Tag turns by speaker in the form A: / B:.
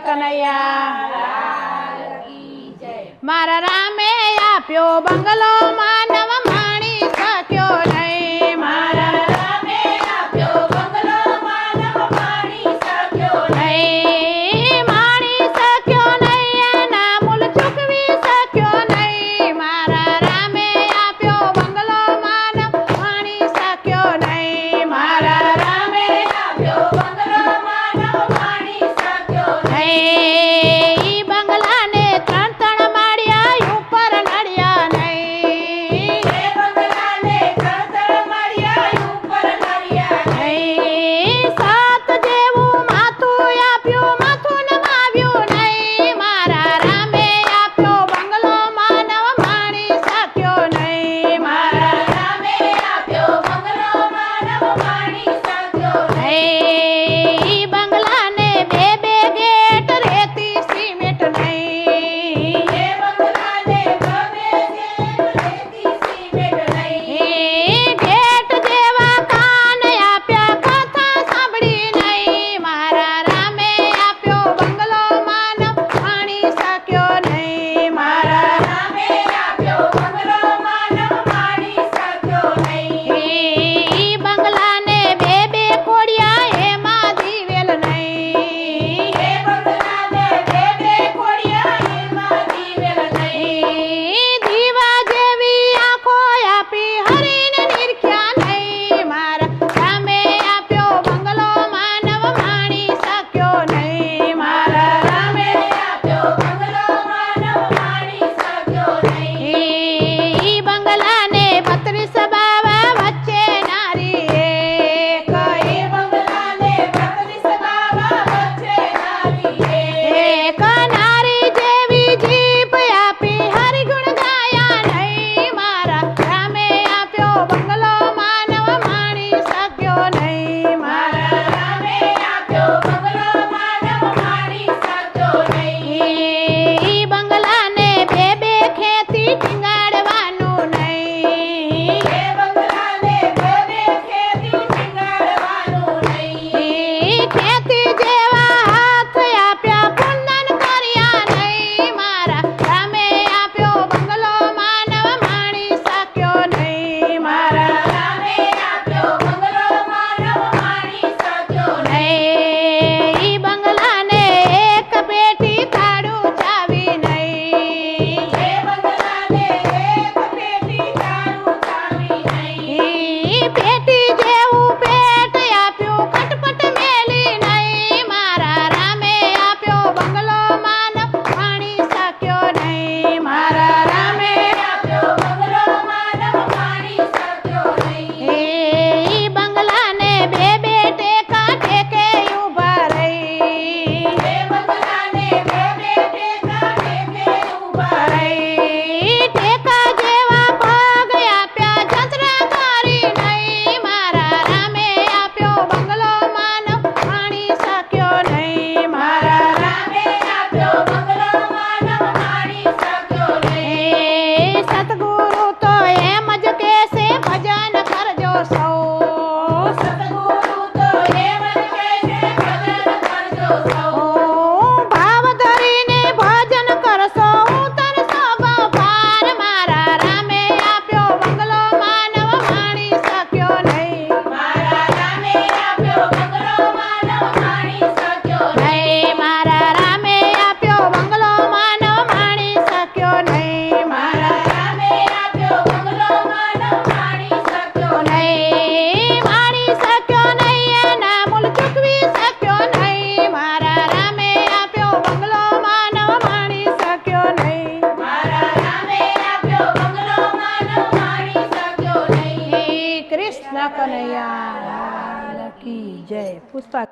A: કનૈયા।
B: મારા રામે આપ્યો બંગલો માં कन्हैया। की जय। पुष्पा